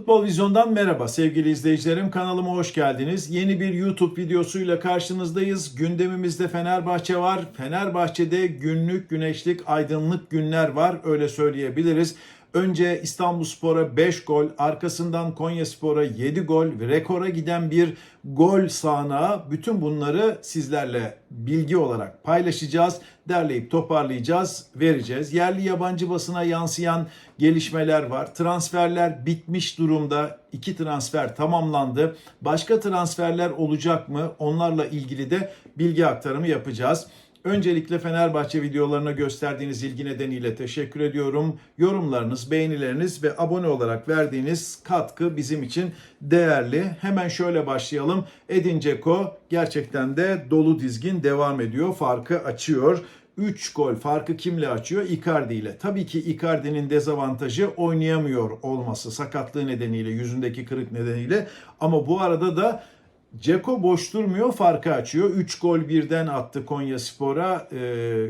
Futbol Vizyon'dan merhaba sevgili izleyicilerim. Kanalıma hoş geldiniz. Yeni bir YouTube videosuyla karşınızdayız. Gündemimizde Fenerbahçe var. Fenerbahçe'de günlük, güneşlik, aydınlık günler var. Öyle söyleyebiliriz. Önce İstanbulspor'a 5 gol, arkasından Konyaspor'a 7 gol, rekora giden bir gol sahnağı. Bütün bunları sizlerle bilgi olarak paylaşacağız. Derleyip toparlayacağız, vereceğiz. Yerli yabancı basına yansıyan gelişmeler var. Transferler bitmiş durumda. İki transfer tamamlandı. Başka transferler olacak mı? Onlarla ilgili de bilgi aktarımı yapacağız. Öncelikle Fenerbahçe videolarına gösterdiğiniz ilgi nedeniyle teşekkür ediyorum. Yorumlarınız, beğenileriniz ve abone olarak verdiğiniz katkı bizim için değerli. Hemen şöyle başlayalım. Edin Dzeko gerçekten de dolu dizgin devam ediyor. Farkı açıyor. 3 gol farkı kimle açıyor? Icardi ile. Tabii ki Icardi'nin dezavantajı oynayamıyor olması sakatlığı nedeniyle, yüzündeki kırık nedeniyle. Ama bu arada da Ceko boş durmuyor farkı açıyor. 3 gol birden attı Konya Spor'a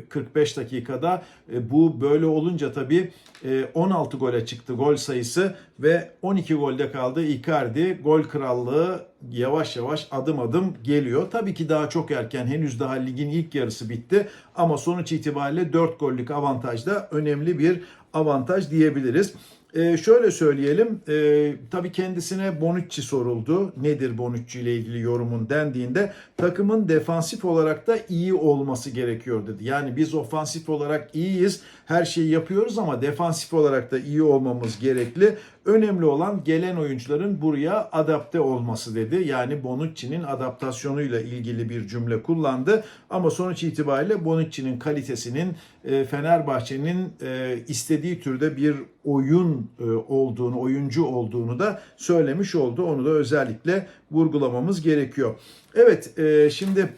45 dakikada. E, Bu böyle olunca tabii e, 16 gole çıktı gol sayısı ve 12 golde kaldı Icardi. Gol krallığı yavaş yavaş adım adım geliyor. Tabii ki daha çok erken henüz daha ligin ilk yarısı bitti ama sonuç itibariyle 4 gollük avantajda önemli bir avantaj diyebiliriz. Ee, şöyle söyleyelim, e, tabii kendisine Bonucci soruldu. Nedir Bonucci ile ilgili yorumun dendiğinde takımın defansif olarak da iyi olması gerekiyor dedi. Yani biz ofansif olarak iyiyiz, her şeyi yapıyoruz ama defansif olarak da iyi olmamız gerekli. Önemli olan gelen oyuncuların buraya adapte olması dedi. Yani Bonucci'nin adaptasyonuyla ilgili bir cümle kullandı. Ama sonuç itibariyle Bonucci'nin kalitesinin e, Fenerbahçe'nin e, istediği türde bir oyun e, olduğunu, oyuncu olduğunu da söylemiş oldu. Onu da özellikle vurgulamamız gerekiyor. Evet, şimdi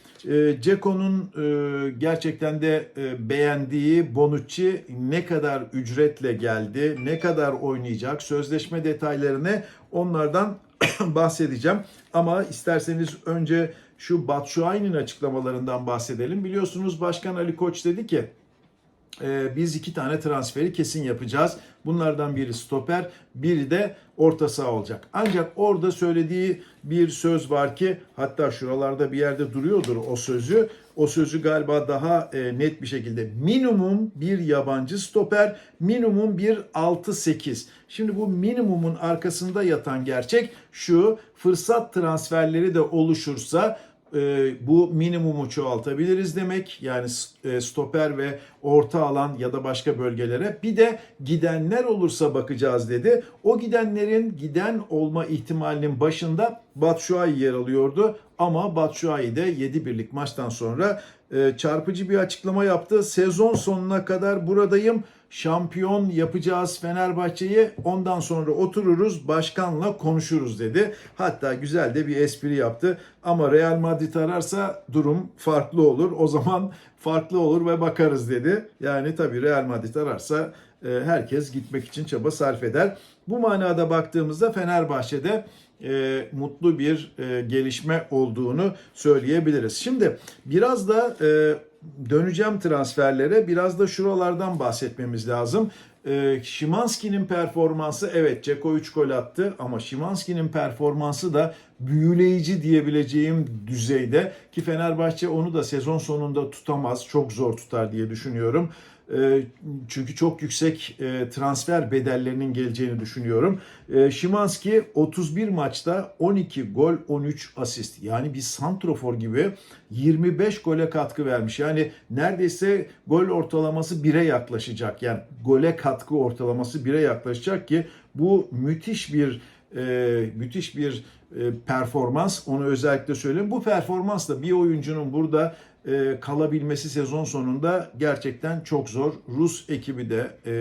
Ceko'nun gerçekten de beğendiği Bonucci ne kadar ücretle geldi, ne kadar oynayacak, sözleşme detaylarını onlardan bahsedeceğim. Ama isterseniz önce şu Batshuayi'nin açıklamalarından bahsedelim. Biliyorsunuz Başkan Ali Koç dedi ki ee, biz iki tane transferi kesin yapacağız. Bunlardan biri stoper, biri de orta saha olacak. Ancak orada söylediği bir söz var ki hatta şuralarda bir yerde duruyordur o sözü. O sözü galiba daha e, net bir şekilde minimum bir yabancı stoper, minimum bir 6-8. Şimdi bu minimumun arkasında yatan gerçek şu fırsat transferleri de oluşursa e, bu minimumu çoğaltabiliriz demek. Yani e, stoper ve orta alan ya da başka bölgelere. Bir de gidenler olursa bakacağız dedi. O gidenlerin giden olma ihtimalinin başında Batshuayi yer alıyordu. Ama Batshuayi de 7 birlik maçtan sonra e, çarpıcı bir açıklama yaptı. Sezon sonuna kadar buradayım. Şampiyon yapacağız Fenerbahçe'yi. Ondan sonra otururuz başkanla konuşuruz dedi. Hatta güzel de bir espri yaptı. Ama Real Madrid ararsa durum farklı olur. O zaman farklı olur ve bakarız dedi. Yani tabii Real Madrid ararsa e, herkes gitmek için çaba sarf eder. Bu manada baktığımızda Fenerbahçe'de e, mutlu bir e, gelişme olduğunu söyleyebiliriz. Şimdi biraz da e, döneceğim transferlere. Biraz da şuralardan bahsetmemiz lazım. E, Şimanski'nin performansı evet Ceko 3 gol attı ama Şimanski'nin performansı da büyüleyici diyebileceğim düzeyde ki Fenerbahçe onu da sezon sonunda tutamaz. Çok zor tutar diye düşünüyorum. E, çünkü çok yüksek e, transfer bedellerinin geleceğini düşünüyorum. Şimanski 31 maçta 12 gol 13 asist. Yani bir santrofor gibi 25 gole katkı vermiş. Yani neredeyse gol ortalaması 1'e yaklaşacak. Yani gole katkı ortalaması 1'e yaklaşacak ki bu müthiş bir e, müthiş bir e, performans. Onu özellikle söyleyeyim. Bu performansla bir oyuncunun burada e, kalabilmesi sezon sonunda gerçekten çok zor. Rus ekibi de e,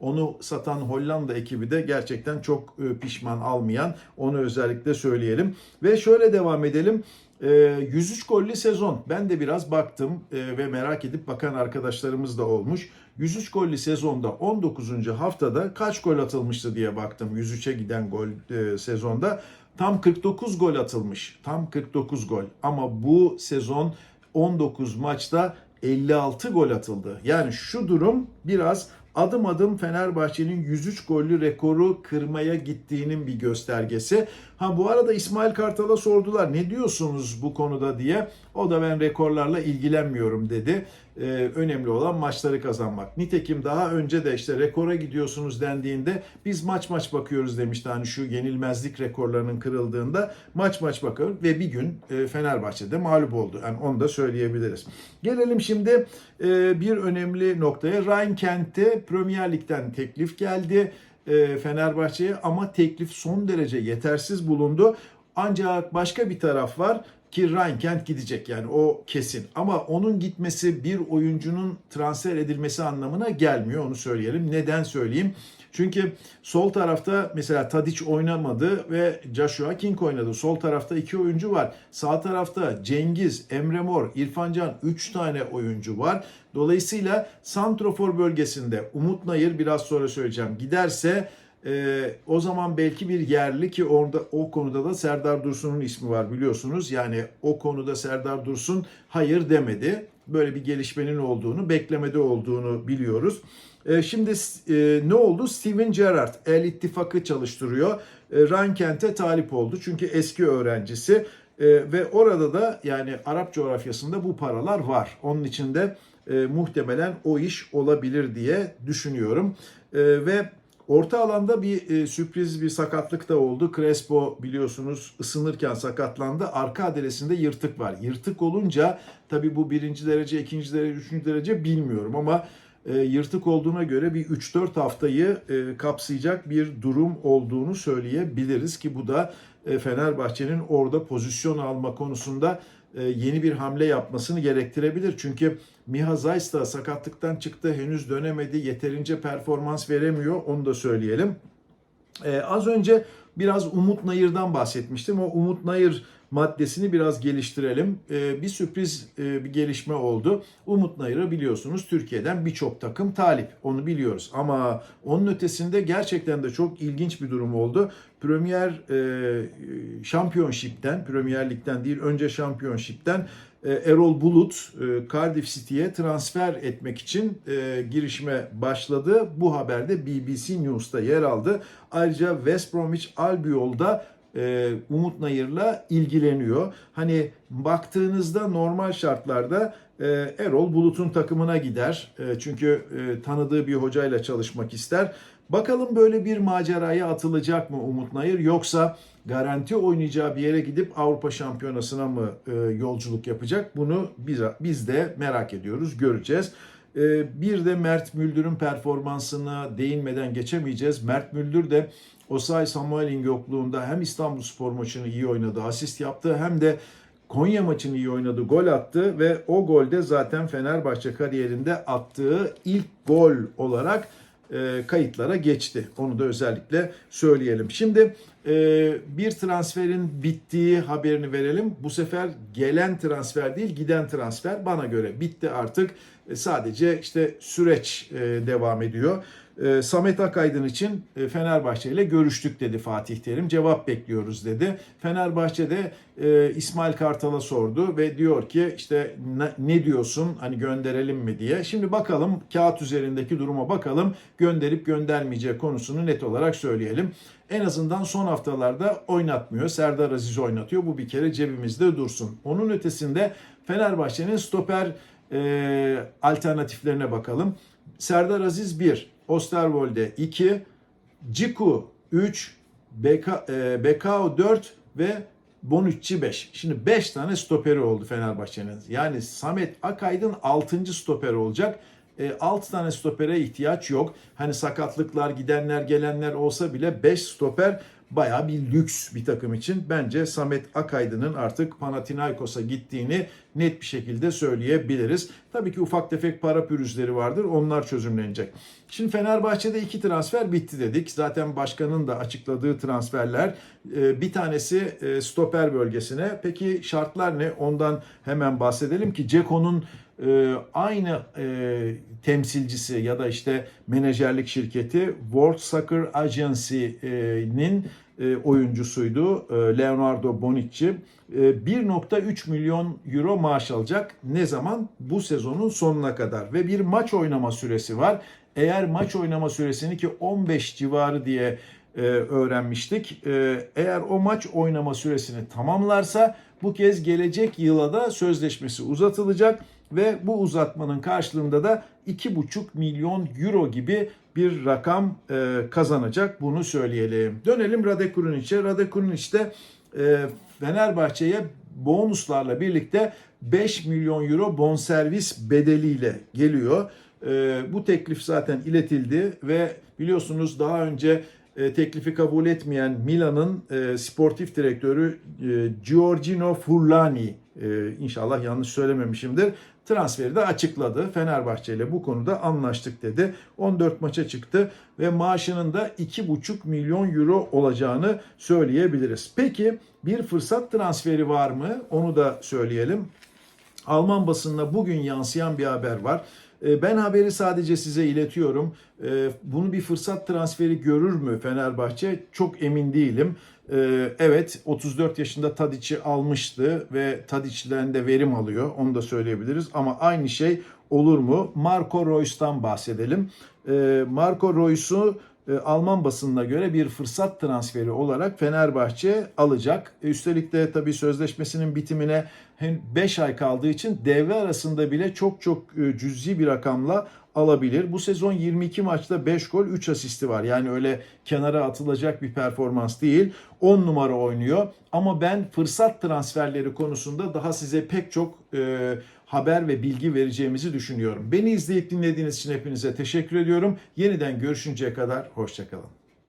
onu satan Hollanda ekibi de gerçekten çok e, pişman almayan onu özellikle söyleyelim. Ve şöyle devam edelim. E, 103 gollü sezon. Ben de biraz baktım e, ve merak edip bakan arkadaşlarımız da olmuş. 103 gollü sezonda 19. haftada kaç gol atılmıştı diye baktım. 103'e giden gol e, sezonda. Tam 49 gol atılmış. Tam 49 gol. Ama bu sezon 19 maçta 56 gol atıldı. Yani şu durum biraz adım adım Fenerbahçe'nin 103 gollü rekoru kırmaya gittiğinin bir göstergesi. Ha bu arada İsmail Kartal'a sordular ne diyorsunuz bu konuda diye. O da ben rekorlarla ilgilenmiyorum dedi. Ee, önemli olan maçları kazanmak. Nitekim daha önce de işte rekora gidiyorsunuz dendiğinde biz maç maç bakıyoruz demişti. Hani şu yenilmezlik rekorlarının kırıldığında maç maç bakıyor ve bir gün e, Fenerbahçe'de mağlup oldu. Yani onu da söyleyebiliriz. Gelelim şimdi e, bir önemli noktaya. Ryan Kent'e Premier Lig'den teklif geldi. E, Fenerbahçe'ye ama teklif son derece yetersiz bulundu. Ancak başka bir taraf var ki Ryan Kent gidecek yani o kesin. Ama onun gitmesi bir oyuncunun transfer edilmesi anlamına gelmiyor onu söyleyelim. Neden söyleyeyim? Çünkü sol tarafta mesela Tadic oynamadı ve Joshua King oynadı. Sol tarafta iki oyuncu var. Sağ tarafta Cengiz, Emre Mor, İrfan Can 3 tane oyuncu var. Dolayısıyla Santrofor bölgesinde Umut Nayır biraz sonra söyleyeceğim giderse e, o zaman belki bir yerli ki orada o konuda da Serdar Dursun'un ismi var biliyorsunuz. Yani o konuda Serdar Dursun hayır demedi. Böyle bir gelişmenin olduğunu, beklemede olduğunu biliyoruz. E, şimdi e, ne oldu? Steven Gerrard El İttifakı çalıştırıyor. E, Ryan Kent'e talip oldu çünkü eski öğrencisi. E, ve orada da yani Arap coğrafyasında bu paralar var. Onun için de e, muhtemelen o iş olabilir diye düşünüyorum. E, ve Orta alanda bir e, sürpriz bir sakatlık da oldu. Crespo biliyorsunuz ısınırken sakatlandı. Arka adresinde yırtık var. Yırtık olunca tabii bu birinci derece, ikinci derece, üçüncü derece bilmiyorum ama e, yırtık olduğuna göre bir 3-4 haftayı e, kapsayacak bir durum olduğunu söyleyebiliriz ki bu da e, Fenerbahçe'nin orada pozisyon alma konusunda yeni bir hamle yapmasını gerektirebilir. Çünkü Miha Zayt da sakatlıktan çıktı, henüz dönemedi, yeterince performans veremiyor, onu da söyleyelim. Ee, az önce biraz Umut Nayır'dan bahsetmiştim. O Umut Nayır maddesini biraz geliştirelim. Ee, bir sürpriz e, bir gelişme oldu. Umut Nayır'ı biliyorsunuz Türkiye'den birçok takım talip. Onu biliyoruz. Ama onun ötesinde gerçekten de çok ilginç bir durum oldu. Premier e, Championship'ten, Premier Lig'den değil önce Championship'ten e, Erol Bulut e, Cardiff City'ye transfer etmek için girişime başladı. Bu haberde BBC News'ta yer aldı. Ayrıca West Bromwich Albion'da Umut Nayır'la ilgileniyor. Hani baktığınızda normal şartlarda Erol Bulut'un takımına gider. Çünkü tanıdığı bir hocayla çalışmak ister. Bakalım böyle bir maceraya atılacak mı Umut Nayır yoksa garanti oynayacağı bir yere gidip Avrupa Şampiyonası'na mı e, yolculuk yapacak? Bunu biz, biz de merak ediyoruz, göreceğiz. E, bir de Mert Müldür'ün performansına değinmeden geçemeyeceğiz. Mert Müldür de Osay Samuel'in yokluğunda hem İstanbul Spor maçını iyi oynadı, asist yaptı hem de Konya maçını iyi oynadı, gol attı ve o golde zaten Fenerbahçe kariyerinde attığı ilk gol olarak e, kayıtlara geçti. Onu da özellikle söyleyelim. Şimdi bir transferin bittiği haberini verelim. Bu sefer gelen transfer değil giden transfer bana göre bitti artık. E, sadece işte süreç devam ediyor. E, Samet Akaydın için e, Fenerbahçe ile görüştük dedi Fatih Terim. Cevap bekliyoruz dedi. Fenerbahçe'de e, İsmail Kartal'a sordu ve diyor ki işte ne, diyorsun hani gönderelim mi diye. Şimdi bakalım kağıt üzerindeki duruma bakalım gönderip göndermeyecek konusunu net olarak söyleyelim. En azından son haftalarda oynatmıyor. Serdar Aziz oynatıyor. Bu bir kere cebimizde dursun. Onun ötesinde Fenerbahçe'nin stoper e, alternatiflerine bakalım. Serdar Aziz 1, Osterwolde 2, Ciku 3, Beka, e, Bekao 4 ve Bonucci 5. Şimdi 5 tane stoperi oldu Fenerbahçe'nin. Yani Samet Akaydın 6. stoper olacak. E, 6 tane stopere ihtiyaç yok. Hani sakatlıklar, gidenler, gelenler olsa bile 5 stoper baya bir lüks bir takım için. Bence Samet Akaydın'ın artık Panathinaikos'a gittiğini net bir şekilde söyleyebiliriz. Tabii ki ufak tefek para pürüzleri vardır. Onlar çözümlenecek. Şimdi Fenerbahçe'de iki transfer bitti dedik. Zaten başkanın da açıkladığı transferler. E, bir tanesi e, stoper bölgesine. Peki şartlar ne? Ondan hemen bahsedelim ki Ceko'nun e, aynı temsilcisi ya da işte menajerlik şirketi World Soccer Agency'nin oyuncusuydu Leonardo Bonucci. 1.3 milyon euro maaş alacak. Ne zaman? Bu sezonun sonuna kadar ve bir maç oynama süresi var. Eğer maç oynama süresini ki 15 civarı diye e, öğrenmiştik. E, eğer o maç oynama süresini tamamlarsa bu kez gelecek yıla da sözleşmesi uzatılacak ve bu uzatmanın karşılığında da 2,5 milyon euro gibi bir rakam e, kazanacak bunu söyleyelim. Dönelim Rade Kurinic'e. Rade Kurinic de e, Fenerbahçe'ye bonuslarla birlikte 5 milyon euro bonservis bedeliyle geliyor. E, bu teklif zaten iletildi ve biliyorsunuz daha önce e, teklifi kabul etmeyen Milan'ın e, sportif direktörü e, Giorgino Furlani e, inşallah yanlış söylememişimdir transferi de açıkladı. Fenerbahçe ile bu konuda anlaştık dedi. 14 maça çıktı ve maaşının da 2,5 milyon euro olacağını söyleyebiliriz. Peki bir fırsat transferi var mı? Onu da söyleyelim. Alman basınına bugün yansıyan bir haber var. E, Ben haberi sadece size iletiyorum. E, Bunu bir fırsat transferi görür mü Fenerbahçe? Çok emin değilim. E, Evet 34 yaşında Tadic'i almıştı ve Tadic'den de verim alıyor. Onu da söyleyebiliriz. Ama aynı şey olur mu? Marco Reus'tan bahsedelim. Marco Reus'u e, Alman basınına göre bir fırsat transferi olarak Fenerbahçe alacak. E, Üstelik de tabii sözleşmesinin bitimine 5 ay kaldığı için devre arasında bile çok çok e, cüzi bir rakamla alabilir. Bu sezon 22 maçta 5 gol 3 asisti var. Yani öyle kenara atılacak bir performans değil. 10 numara oynuyor. Ama ben fırsat transferleri konusunda daha size pek çok e, haber ve bilgi vereceğimizi düşünüyorum. Beni izleyip dinlediğiniz için hepinize teşekkür ediyorum. Yeniden görüşünceye kadar hoşçakalın.